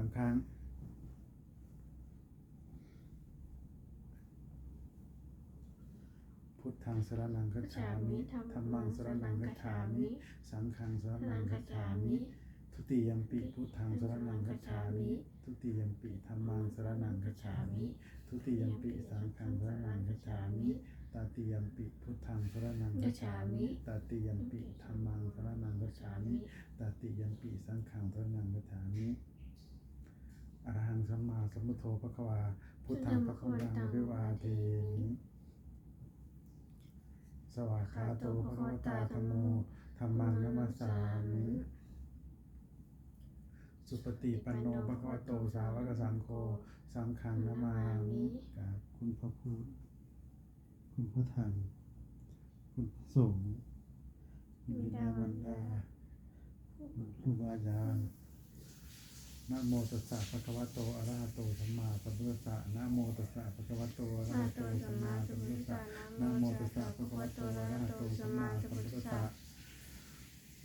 ามครั้ง พุทธังสรนังคัจฉามิธัมมังสรนังคัจฉามิสังฆังสรนังคัจฉามิ ทุติยมปิพุทธังสรนังคัจฉามิ ทุติยมปิธัมมังสรนังคัจฉามิ ทุติยมปิสังฆังสรนังคัจฉามิตาติยมปิพุทธังสรนังคัจฉามิตาติยมปิธัมมังสรนังคัจฉามิตาติยมปิสังฆังสรนังคัจฉามิ อรหังสัมมาสัมพุทโธภควาพุทธังภควันตังวิวาเทมิสวากขาโตภควตาธรรมโมธรรมังนัมสสามิสุปฏิปันโนภควโตสาวกสังโฆสังฆังนามามิกราบคุณพระพุทธคุณพระธรรมคุณพระสงฆ์คุณบิดามารดาคุณครูบาอาจารย์ นะโมตัสสะภะคะวะโตอะระหะโตสัมมาสัมพุทธัสสะนะโมตัสสะภะคะวะโตอะระหะโตสัมมาสัมพุทธัสสะนะโมตัสสะภะคะวะโตอะระหะโตสัมมาสัมพุทธัสสะ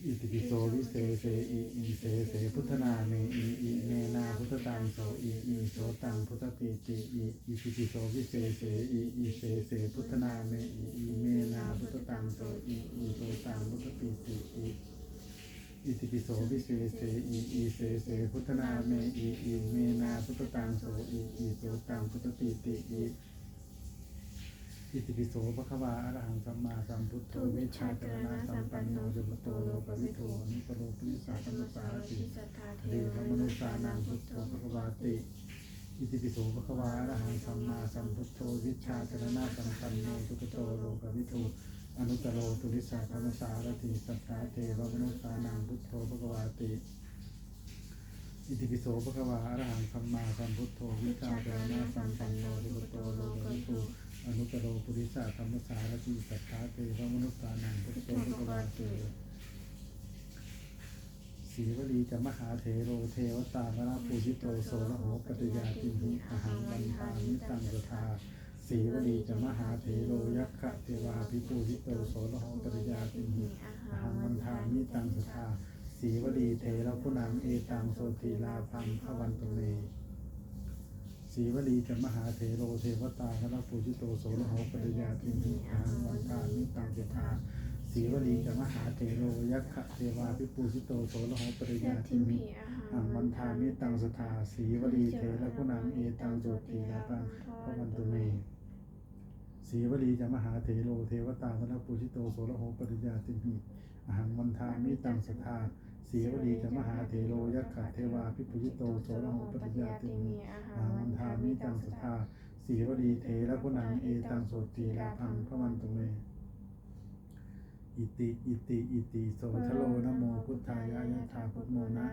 อิติปิโสวิเศษเสอีอีเสเสพุทธนาเมอีอีเมนาพุทธตังโสอีอีโสตังพุทธปีติอีอิติปิโสวิเศษเสอีอีเสเสพุทธนาเมอีอีเมนาพุทธตังโสอีอีโสตังพุทธปีติอี อิติปิโสวิเศษเสอีอีเสเสพุทธนาเมอีอีเมนาพุทธตังโสอีอีโสตังพุทธปีติอีอิติปิโสภะคะวาอะรหังสัมมาสัมพุทโธวิชาจรณะสัมปันโนสุปโตโลกวิโทนิปโรปิสาธรรมสารติเดวมนุสานังพุทโธภะคะวาติอิติปิโสภะคะวาอะรหังสัมมาสัมพุทโธวิชาจรณะสัมปันโนสุปโตโลกวิโท อนุตตโรตุลิสาธรรมสารติสัทธาเทวมนุสานังพุทโธภะควาติ อิติปิโสภะควาอรหังสัมมาสัมพุทโธวิชาจรณะสัมปันโนสุปโตโลกวิโทอนุตตโรปุริสาธรรมสารติสัทธาเทวมนุสานังพุทโธภควาเตสีวลีจะมหาเถโรเทวตามราปูชิโตโสระโหปฏิยาติหิอหังวันทามิตังสทา สีวลีจะมหาเถโรยักขะเทวาภิปูชิโตโสระโหปฏิยาติหิอหังวันทามิตังสทาสีวลีเทระพุนังเอตังโสติลาพังพวันตุเมสีวลีจะมหาเถโรเทวตาคณะปูชิโตโสรหปริยาติมิอาหังวันตามิตังเจตาสีวลีจะมหาเถโรยักขะเทวาภิปูชิโตโสรหปริยาติมิอังวันทามิตังสทาสีวลีเทระกุนังเอตังโจตีลาปังพระวันตุเม สีวลีจะมหาเถโรเทวตาคณะปูชิโตโสรโหปริยาติมิอหังวันทามิตังสทาสีวลีจะมหาเถโรยักขะเทวาภิปุชิโตโสรโหปริยาติมิอามันทามิตังสทธาสีวดีเทระกุนังเอตังโสตีลาพังพระวันตุเมอิติ อิติ อิติ โสทโลนะโมพุทธายะยะธาพุทโมนะ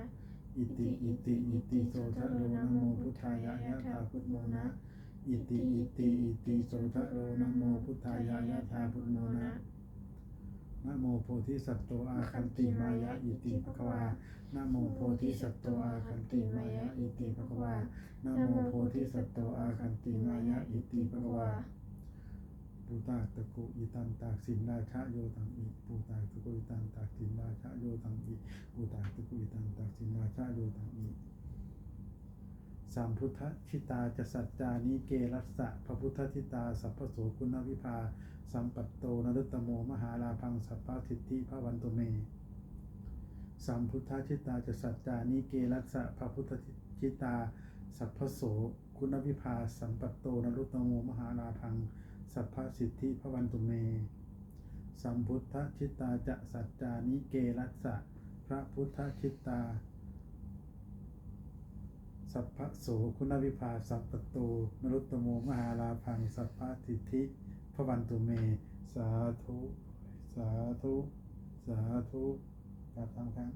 อิติ อิติ อิติ โสทโลนะโมพุทธายะยะธาพุทโมนะ อิติ อิติ อิติโสทโลนะโมพุทธายะยะธาพุทโมนะนะโมโพธิสัตว์โตอาคันติมายะอิติภควานะโมโพธิสัตว์โตอาคันติมายะอิติภควานะโมโพธิสัตว์โตอาคันติมายะอิติภควาปูตาตะกุอิตันตากสินราชะโยตังอิปูตาตะกุอิตันตากสินราชะโยตังอิปูตาตะกุอิตันตากสินราชะโยตังอิ สัมพุทธชิตาจะสัจจานิเกรัสสะพระพุทธทิตาสัพพโสคุณวิภาสัมปัตโตนรุตตโมมหาลาพังสัพพทิฏฐิพระวันตุเมสัมพุทธชิตาจะสัจจานิเกรัสสะพระพุทธชิตา สัพพโสคุณวิภา สัมปัตโตนรุตตโม มหาลาพัง สัพพสิทธิพระวันตุเม สัมพุทธชิตาจะสัจจานิเกรัสสะพระพุทธชิตา สัพพะโสคุณวิภาสัพปโตนรุตตโมมหาลาพังสัพพะทิทธิพระวันตุเม สาธุ สาธุ สาธุกราบตามครั้ง